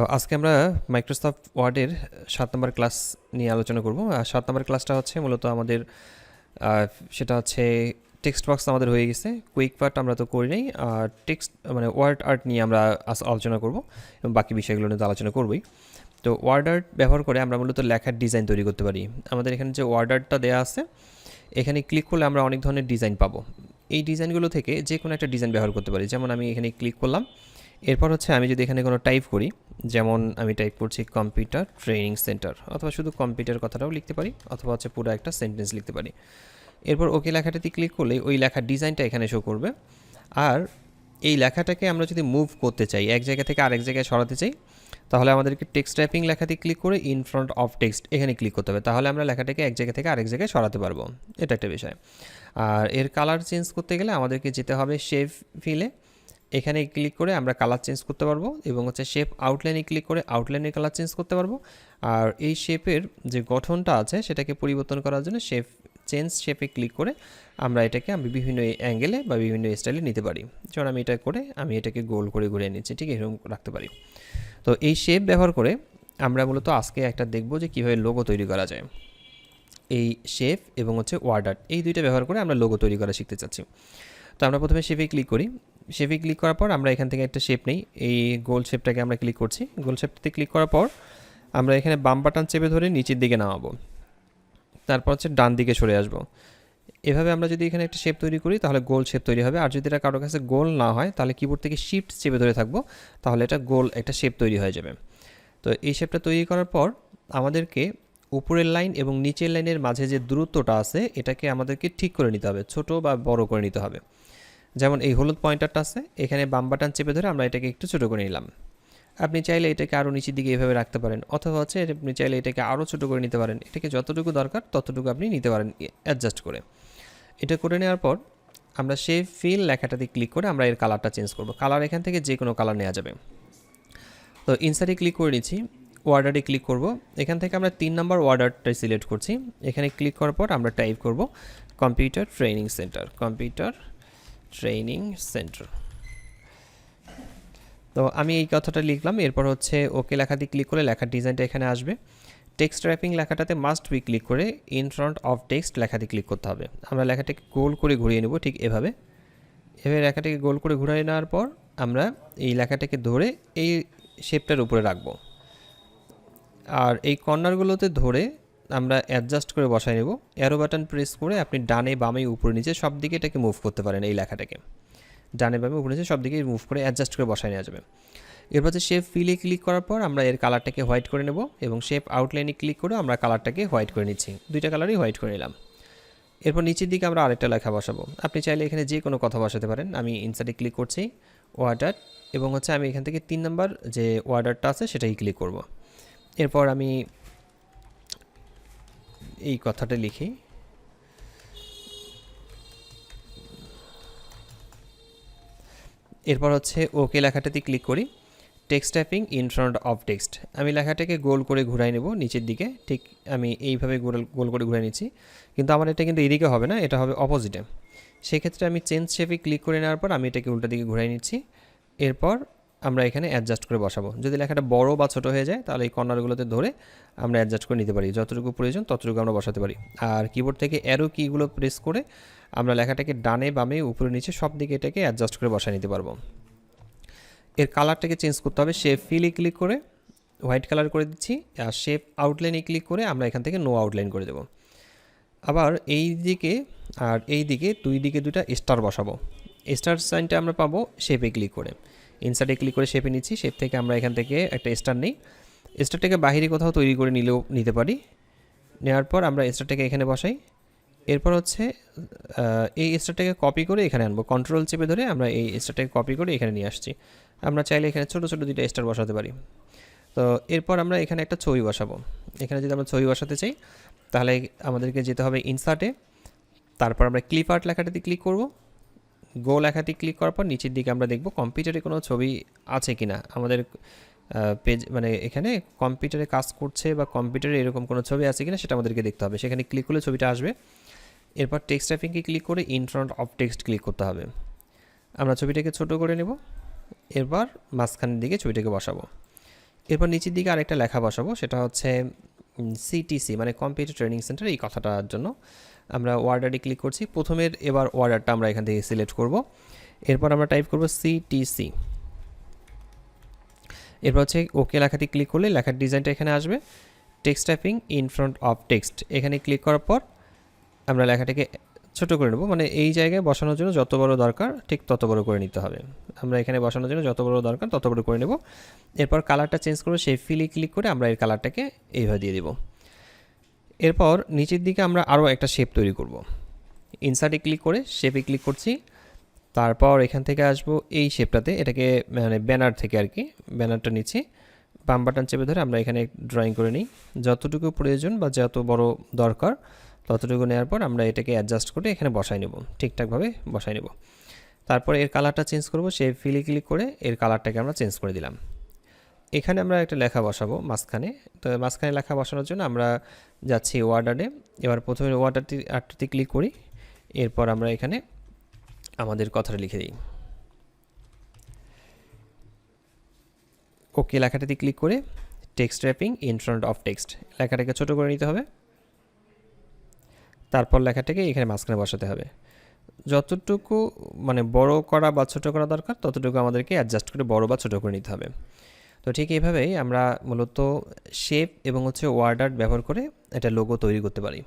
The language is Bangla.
তো আজকে আমরা মাইক্রোসফট ওয়ার্ডের সাত নম্বর ক্লাস নিয়ে আলোচনা করব। আর সাত নম্বর ক্লাসটা হচ্ছে মূলত আমাদের সেটা হচ্ছে টেক্সট বক্স আমাদের হয়ে গেছে। কুইক পার্ট আমরা তো করি নাই, আর টেক্সট মানে ওয়ার্ড আর্ট নিয়ে আমরা আলোচনা করব এবং বাকি বিষয়গুলো নিয়ে আলোচনা করবই। তো ওয়ার্ড আর্ট ব্যবহার করে আমরা মূলত লেখার ডিজাইন তৈরি করতে পারি। আমাদের এখানে যে ওয়ার্ড আর্টটা দেওয়া আছে, এখানে ক্লিক করলে আমরা অনেক ধরনের ডিজাইন পাবো। এই ডিজাইনগুলো থেকে যে কোনো একটা ডিজাইন ব্যবহার করতে পারি। যেমন আমি এখানে ক্লিক করলাম এরপর হচ্ছে আমি যদি এখানে কোনো টাইপ করি, যেমন আমি টাইপ করছি কম্পিউটার ট্রেনিং সেন্টার অথবা শুধু কম্পিউটার কথাটাও লিখতে পারি, অথবা হচ্ছে পুরো একটা সেন্টেন্স লিখতে পারি। এরপর ওকে লেখাটাতে ক্লিক করলে ওই লেখার ডিজাইনটা এখানে শো করবে। আর এই লেখাটাকে আমরা যদি মুভ করতে চাই, এক জায়গা থেকে আরেক জায়গায় সরাতে চাই, তাহলে আমাদেরকে টেক্সট টাইপিং লেখাতে ক্লিক করে ইন ফ্রন্ট অফ টেক্সট এখানে ক্লিক করতে হবে। তাহলে আমরা লেখাটাকে এক জায়গা থেকে আরেক জায়গায় সরাতে পারব। এটা একটা বিষয়। আর এর কালার চেঞ্জ করতে গেলে আমাদেরকে যেতে হবে শেপ ফিলে এখানে ক্লিক করে আমরা কালার চেঞ্জ করতে পারব এবং হচ্ছে শেপ আউটলাইনে ক্লিক করে আউটলাইনের কালার চেঞ্জ করতে পারব। আর এই শেপের যে গঠনটা আছে সেটাকে পরিবর্তন করার জন্য শেপ চেঞ্জ শেপে ক্লিক করে আমরা এটাকে আমি বিভিন্ন অ্যাঙ্গেলে বা বিভিন্ন স্টাইলে নিতে পারি। যেমন আমি এটা করে আমি এটাকে গোল করে ঘুরিয়ে নিচ্ছি, ঠিক এরকম রাখতে পারি। তো এই শেপ ব্যবহার করে আমরা মূলত আজকে একটা দেখব যে কীভাবে লোগো তৈরি করা যায়। এই শেপ এবং হচ্ছে ওয়ার্ড আর্ট এই দুইটা ব্যবহার করে আমরা লোগো তৈরি করা শিখতে চাচ্ছি। তো আমরা প্রথমে শেপে ক্লিক করি। শেপে ক্লিক করার পর আমরা এখান থেকে একটা শেপ নেই। এই গোল শেপটাকে আমরা ক্লিক করছি। গোল শেপটাতে ক্লিক করার পর আমরা এখানে বাম বাটন চেপে ধরে নিচের দিকে নামাবো। তারপর হচ্ছে ডান দিকে সরে আসব। এভাবে আমরা যদি এখানে একটা শেপ তৈরি করি, তাহলে গোল শেপ তৈরি হবে। আর যদি এটা কারোর কাছে গোল না হয়, তাহলে কিবোর্ড থেকে শিফট চেপে ধরে থাকব, তাহলে এটা গোল একটা শেপ তৈরি হয়ে যাবে। তো এই শেপটা তৈরি করার পর আমাদেরকে উপরের লাইন এবং নিচের লাইনের মাঝে যে দূরত্বটা আছে, এটাকে আমাদেরকে ঠিক করে নিতে হবে। ছোট বা বড় করে নিতে হবে। যেমন এই হলুদ পয়েন্টারটা আছে, এখানে বাম বাটন চেপে ধরে আমরা এটাকে একটু ছোটো করে নিলাম। আপনি চাইলে এটাকে আরও নিচের দিকে এভাবে রাখতে পারেন, অথবা হচ্ছে আপনি চাইলে এটাকে আরও ছোট করে নিতে পারেন। এটাকে যতটুকু দরকার ততটুকু আপনি নিতে পারেন অ্যাডজাস্ট করে। এটা করে নেওয়ার পর আমরা সেই ফিল লেখাটাতে ক্লিক করে আমরা এর কালারটা চেঞ্জ করব। কালার এখান থেকে যে কোনো কালার নেওয়া যাবে। তো ইনসার্টে ক্লিক করে নিচ্ছি ওয়ার্ডারে ক্লিক করব। এখান থেকে আমরা তিন নম্বর ওয়ার্ডারটাই সিলেক্ট করছি। এখানে ক্লিক করার পর আমরা টাইপ করব computer training centre computer training centre. তো আমি এই কথাটা লিখলাম, এরপর হচ্ছে ওকে লেখাতে ক্লিক করে লেখার ডিজাইনটা এখানে আসবে। টেক্সট র্যাপিং লেখাটাতে মাস্ট বি ক্লিক করে ইন ফ্রন্ট অফ টেক্সট লেখাতে ক্লিক করতে হবে। আমরা লেখাটাকে গোল করে ঘুরিয়ে নেব ঠিক এভাবে। এভাবে লেখাটাকে গোল করে ঘুরিয়ে নেওয়ার পর আমরা এই লেখাটাকে ধরে এই শেপটার উপরে রাখব। আর এই কর্নারগুলোতে ধরে আমরা অ্যাডজাস্ট করে বসায় নেব। অ্যারো বাটন প্রেস করে আপনি ডানে বামে উপরে নিচে সব দিকে এটাকে মুভ করতে পারেন এই লেখাটাকে। ডানে বামে উপরে নিচে সব দিকে মুভ করে অ্যাডজাস্ট করে বসায় নেওয়া যাবে। এরপর হচ্ছে শেপ ফিলে ক্লিক করার পর আমরা এর কালারটাকে হোয়াইট করে নেব এবং শেপ আউটলাইনে ক্লিক করে আমরা কালারটাকে হোয়াইট করে নিচ্ছি। দুইটা কালারই হোয়াইট করে নিলাম। এরপর নিচের দিকে আমরা আরেকটা লেখা বসাবো। আপনি চাইলে এখানে যে কোনো কথা বসাতে পারেন। আমি ইনসার্টে ক্লিক করছি ওয়ার্ডার এবং হচ্ছে আমি এখান থেকে তিন নম্বর যে ওয়ার্ডারটা আছে সেটাই ক্লিক করব। এরপর আমি এই কথাটা লিখি। এরপর হচ্ছে ওকে লেখাটাতে ক্লিক করি। Text typing in front of text আমি লেখাটাকে গোল করে ঘুরাই নেব নিচের দিকে। ঠিক আমি এইভাবে গোল গোল করে ঘুরে নিচ্ছি। কিন্তু আমার এটা কিন্তু এদিকে হবে না, এটা হবে অপোজিটে সেক্ষেত্রে আমি চেঞ্জ শেপে ক্লিক করে নেওয়ার পর আমি এটাকে উল্টা দিকে ঘুরাই নিচ্ছি। এরপর আমরা এখানে অ্যাডজাস্ট করে বসাবো। যদি লেখাটা বড় বা ছোট হয়ে যায়, তাহলে এই কর্নারগুলোতে ধরে আমরা অ্যাডজাস্ট করে নিতে পারি। যতটুকু প্রয়োজন ততটুকু আমরা বসাতে পারি। আর কিবোর্ড থেকে অ্যারো কিগুলো প্রেস করে আমরা লেখাটাকে ডানে, বামে, উপরে, নিচে সব দিকে এটাকে অ্যাডজাস্ট করে বসায় নিতে পারব। এর কালারটাকে চেঞ্জ করতে হবে। শেপ ফিলে ক্লিক করে হোয়াইট কালার করে দিচ্ছি। আর শেপ আউটলাইনে ক্লিক করে আমরা এখান থেকে নো আউটলাইন করে দেবো। আবার এই দিকে আর এই দিকে দুই দিকে দুটা স্টার বসাবো। স্টার সাইনটা আমরা পাবো শেপে ক্লিক করে। ইনসার্টে ক্লিক করে শেপে নিচ্ছি শেপ থেকে আমরা এখান থেকে একটা স্টার নিই। স্টারটাকে বাহিরে কোথাও তৈরি করে নিলেও নিতে পারি। নেওয়ার পর আমরা স্টারটাকে এখানে বসাই। এরপর হচ্ছে এই স্টারটাকে কপি করে এখানে আনব। কন্ট্রোল চেপে ধরে আমরা এই স্টারটাকে কপি করে এখানে নিয়ে আসছি। আমরা চাইলে এখানে ছোটো ছোটো দুইটা স্টার বসাতে পারি। তো এরপর আমরা এখানে একটা ছবি বসাবো। এখানে যদি আমরা ছবি বসাতে চাই, তাহলে আমাদেরকে যেতে হবে ইনসার্টে তারপর আমরা ক্লিপ আর্ট লেখাটাতে ক্লিক করব। গো লেখাটি ক্লিক করার পর নিচের দিকে আমরা দেখব কম্পিউটারে কোনো ছবি আছে কি না আমাদের পেজ মানে এখানে কম্পিউটারে কাজ করছে বা কম্পিউটারে এরকম কোনো ছবি আছে কিনা সেটা আমাদেরকে দেখতে হবে। সেখানে ক্লিক করলে ছবিটা আসবে। এরপর টেক্সট টাইপিংকে ক্লিক করে in front of text click করতে হবে। আমরা ছবিটাকে ছোট করে নেব। এরপর মাঝখানের দিকে ছবিটাকে বসাবো। এরপর নিচের দিকে আরেকটা লেখা বসাবো। সেটা হচ্ছে সিটিসি মানে কম্পিউটার ট্রেনিং সেন্টার এই কথাটার জন্য। আমরা ওয়ার্ডারে ক্লিক করছি। প্রথমের এবার ওয়ার্ডারটা আমরা এখান থেকে সিলেক্ট করব। এরপর আমরা টাইপ করব সিটিসি এরপর হচ্ছে ওকে লেখাতে ক্লিক করলে লেখার ডিজাইনটা এখানে আসবে। Text typing in front of text এখানে ক্লিক করার পর আমরা লেখাটাকে ছোট করে নেব। মানে এই জায়গায় বসানোর জন্য যত বড় দরকার ঠিক তত বড় করে নিতে হবে। আমরা এখানে বসানোর জন্য যত বড় দরকার তত বড় করে নেব। এরপর কালারটা চেঞ্জ করব, সেই ফিলে ক্লিক করে আমরা এর কালারটাকে এইভাবে দিয়ে দিব। এরপর নিচের দিকে আমরা আরও একটা শেপ তৈরি করব। ইনসার্টে ক্লিক করে শেপে ক্লিক করছি। তারপর এখান থেকে আসব এই শেপটাতে এটাকে মানে ব্যানার থেকে আর কি ব্যানারটা নিচ্ছি। বাম বাটন চেপে ধরে আমরা এখানে ড্রয়িং করে নিই। যতটুকু প্রয়োজন বা যত বড় দরকার, ততটুকু নেওয়ার পর আমরা এটাকে অ্যাডজাস্ট করে এখানে বসাই নেব। ঠিকঠাকভাবে বসাই নেব। তারপর এর কালারটা চেঞ্জ করব, সেই ফিলে ক্লিক করে এর কালারটাকে আমরা চেঞ্জ করে দিলাম। এখানে আমরা একটা লেখা বসাবো মাঝখানে। তো মাঝখানে লেখা বসানোর জন্য আমরা যাচ্ছি ওয়ার্ডারে এবার প্রথমে ওয়ার্ডারটি আটটিতে ক্লিক করি। এরপর আমরা এখানে আমাদের কথাটা লিখে দিই। ওকে লেখাটাতে ক্লিক করে text wrapping in front of text লেখাটাকে ছোট করে নিতে হবে। তারপর লেখাটাকে এখানে মাঝখানে বসাতে হবে। যতটুকু মানে বড় করা বা ছোট করা দরকার, ততটুকু আমাদেরকে অ্যাডজাস্ট করে বড় বা ছোট করে নিতে হবে। তো ঠিক এইভাবেই আমরা মূলত শেপ এবং হচ্ছে ওয়ার্ড আর্ট ব্যবহার করে এটা লোগো তৈরি করতে পারি।